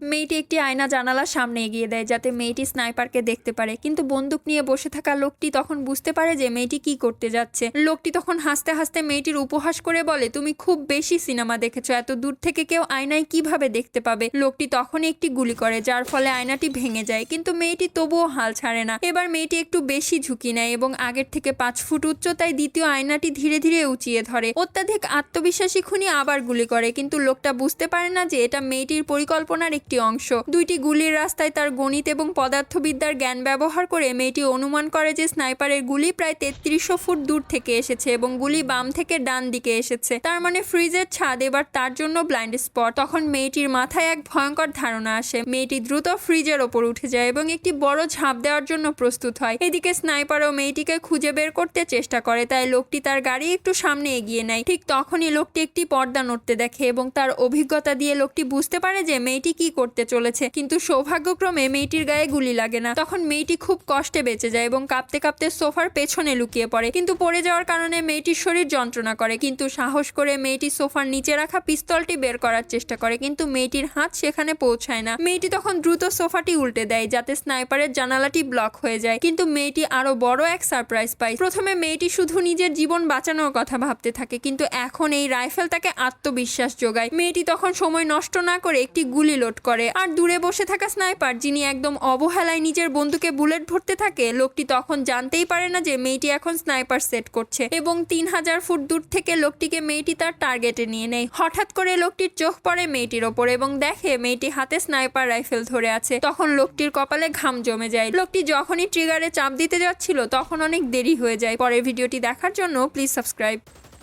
মেয়েটি একটি আয়না জানালার সামনে এগিয়ে দেয় যাতে মেয়েটি স্নাইপারকে দেখতে পারে। কিন্তু বন্দুক নিয়ে বসে থাকা লোকটি তখন বুঝতে পারে যে মেয়েটি কি করতে যাচ্ছে। লোকটি তখন হাসতে হাসতে মেয়েটির উপহাস করে বলে, তুমি খুব বেশি সিনেমা দেখেছ, এত দূর থেকে কেউ আয়নায় কীভাবে দেখতে পাবে? লোকটি তখনই একটি গুলি করে, যার ফলে আয়নাটি ভেঙে যায়। কিন্তু মেয়েটি তবুও হাল ছাড়ে না। এবার মেয়েটি একটু বেশি ঝুঁকি নেয় এবং আগের থেকে পাঁচ ফুট উচ্চতায় দ্বিতীয় আয়নাটি ধীরে ধীরে উঁচিয়ে ধরে। অত্যাধিক আত্মবিশ্বাসী খুনি আবার গুলি করে, কিন্তু লোকটা বুঝতে পারে না যে এটা মেয়েটির পরিকল্পনার একটি অংশ। দুইটি গুলির রাস্তায় তার গণিত এবং পদার্থবিদ্যার জ্ঞান ব্যবহার করে মেয়েটি অনুমান করে যে স্নাইপারের গুলি প্রায় তেত্রিশশো ফুট দূর থেকে এসেছে এবং গুলি বাম থেকে ডান দিকে এসেছে। তার মানে ফ্রিজের ছাদ এবার তার জন্য ব্লাইন্ড স্পট তখন মেয়েটির মাথায় এক ভয়ঙ্কর ধারণা আসে। মেয়েটি দ্রুত ফ্রিজের ওপর উঠে যায় এবং একটি বড় ঝাঁপ দেওয়ার জন্য প্রস্তুত হয়। এদিকে স্নাইপারও মেয়েটিকে খুঁজে বের করতে চেষ্টা করে, তাই লোকটি তার গাড়ি একটু সামনে এগিয়ে নেয়। ঠিক তখনই লোকটি একটি পর্দা নড়তে দেখে এবং তার অভিজ্ঞতা দিয়ে লোকটি বুঝতে পারে যে মেয়েটি কি করতে চলেছে। কিন্তু সৌভাগ্যক্রমে মেয়েটির গায়ে গুলি লাগে না। তখন মেয়েটি খুব কষ্টে বেঁচে যায় এবং কাঁপতে কাঁপতে সোফার পেছনে লুকিয়ে পড়ে। কিন্তু পড়ে যাওয়ার কারণে মেয়েটির শরীর যন্ত্রণা করে। কিন্তু সাহস করে মেয়েটি সোফার নিচে রাখা পিস্তলটি বের করার চেষ্টা করে। কিন্তু মেয়েটির হাত সেখানে পৌঁছায় না। মেয়েটি তখন দ্রুত সোফাটি উল্টে দেয় যাতে স্নাইপারের জানালাটি ব্লক হয়ে যায়। কিন্তু মেয়েটি আরও বড় এক সারপ্রাইজ পায়। প্রথমে মেয়েটি শুধু নিজের জীবন বাঁচানোর কথা ভাবতে থাকে। কিন্তু এখন এই রাইফেল তাকে আত্মবিশ্বাস যোগায়। মেয়েটি তখন সময় নষ্ট না করে একটি গুলি লোড করে। আর দূরে বসে থাকা স্নাইপার, যিনি একদম অবহেলায় নিজের বন্ধুকে বুলেট ভরতে থাকে, লোকটি তখন জানতেই পারে না যে মেয়েটি এখন স্নাইপার সেট করছে এবং তিন হাজার ফুট দূর থেকে লোকটিকে মেয়েটি তার টার্গেটে নিয়ে নেয়। হঠাৎ করে লোকটির চোখ পড়ে মেয়েটির ওপর এবং দেখে মেয়েটি হাতে স্নাইপার রাইফেল ধরে আছে। তখন লোকটির কপালে ঘাম জমে যায়। লোকটি যখনই ট্রিগারে চাপ দিতে যাচ্ছিল, তখন অনেক দেরি হয়ে যায়। পরের ভিডিওটি দেখার জন্য প্লিজ সাবস্ক্রাইব।